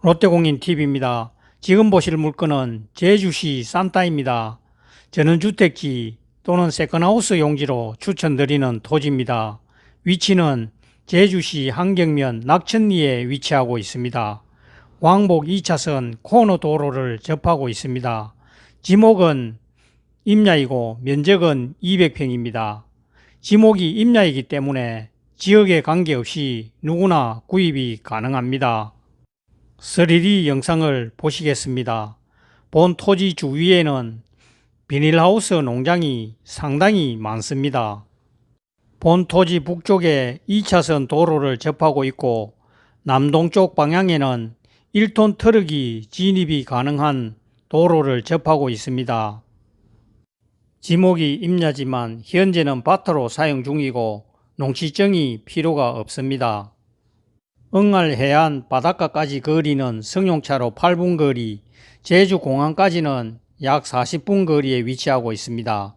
롯데공인TV입니다. 지금 보실 물건은 제주시 산타입니다. 전원주택지 또는 세컨하우스 용지로 추천드리는 토지입니다. 위치는 제주시 한경면 낙천리에 위치하고 있습니다. 왕복 2차선 코너 도로를 접하고 있습니다. 지목은 임야이고 면적은 200평입니다. 지목이 임야이기 때문에 지역에 관계없이 누구나 구입이 가능합니다. 3D 영상을 보시겠습니다. 본 토지 주위에는 비닐하우스 농장이 상당히 많습니다. 본 토지 북쪽에 2차선 도로를 접하고 있고 남동쪽 방향에는 1톤 트럭이 진입이 가능한 도로를 접하고 있습니다. 지목이 임야지만 현재는 밭으로 사용 중이고 농지증이 필요가 없습니다. 응알 해안 바닷가까지 거리는 승용차로 8분 거리, 제주 공항까지는 약 40분 거리에 위치하고 있습니다.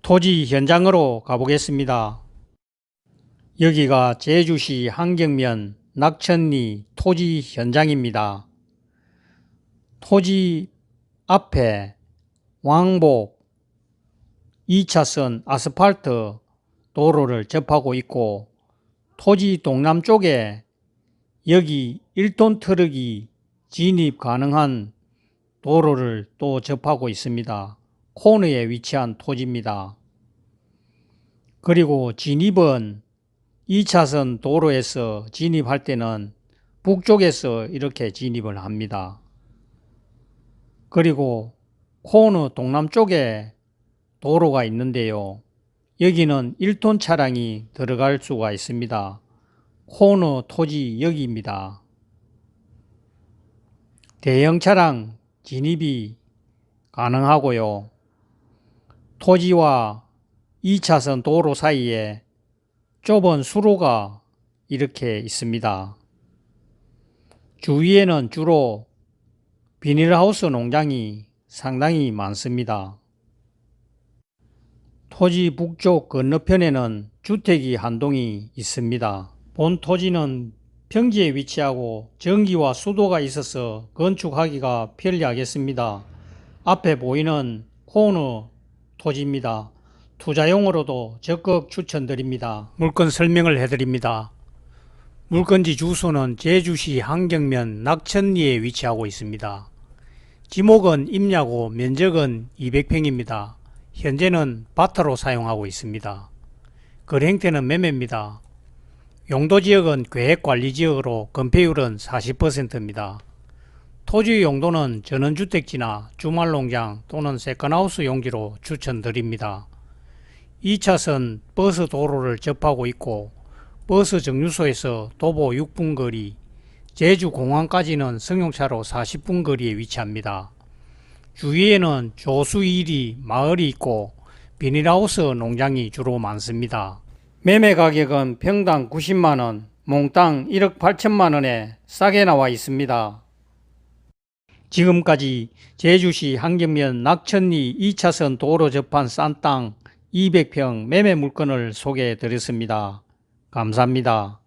토지 현장으로 가보겠습니다. 여기가 제주시 한경면 낙천리 토지 현장입니다. 토지 앞에 왕복 2차선 아스팔트 도로를 접하고 있고 토지 동남쪽에 여기 1톤 트럭이 진입 가능한 도로를 또 접하고 있습니다. 코너에 위치한 토지입니다. 그리고 진입은 2차선 도로에서 진입할 때는 북쪽에서 이렇게 진입을 합니다. 그리고 코너 동남쪽에 도로가 있는데요. 여기는 1톤 차량이 들어갈 수가 있습니다. 코너 토지 여기입니다. 대형 차량 진입이 가능하고요. 토지와 2차선 도로 사이에 좁은 수로가 이렇게 있습니다. 주위에는 주로 비닐하우스 농장이 상당히 많습니다. 토지 북쪽 건너편에는 주택이 한 동이 있습니다. 본 토지는 평지에 위치하고 전기와 수도가 있어서 건축하기가 편리하겠습니다. 앞에 보이는 코너 토지입니다. 투자용으로도 적극 추천드립니다. 물건 설명을 해드립니다. 물건지 주소는 제주시 한경면 낙천리에 위치하고 있습니다. 지목은 임야고 면적은 200평입니다. 현재는 밭으로 사용하고 있습니다. 거래 행태는 매매입니다. 용도 지역은 계획관리지역으로 건폐율은 40%입니다. 토지 용도는 전원주택지나 주말농장 또는 세컨하우스 용지로 추천드립니다. 2차선 버스 도로를 접하고 있고 버스 정류소에서 도보 6분 거리, 제주공항까지는 승용차로 40분 거리에 위치합니다. 주위에는 조수일이 마을이 있고 비닐하우스 농장이 주로 많습니다. 매매 가격은 평당 90만원, 몽땅 1억 8천만원에 싸게 나와 있습니다. 지금까지 제주시 한경면 낙천리 2차선 도로 접한 싼 땅 200평 매매 물건을 소개해 드렸습니다. 감사합니다.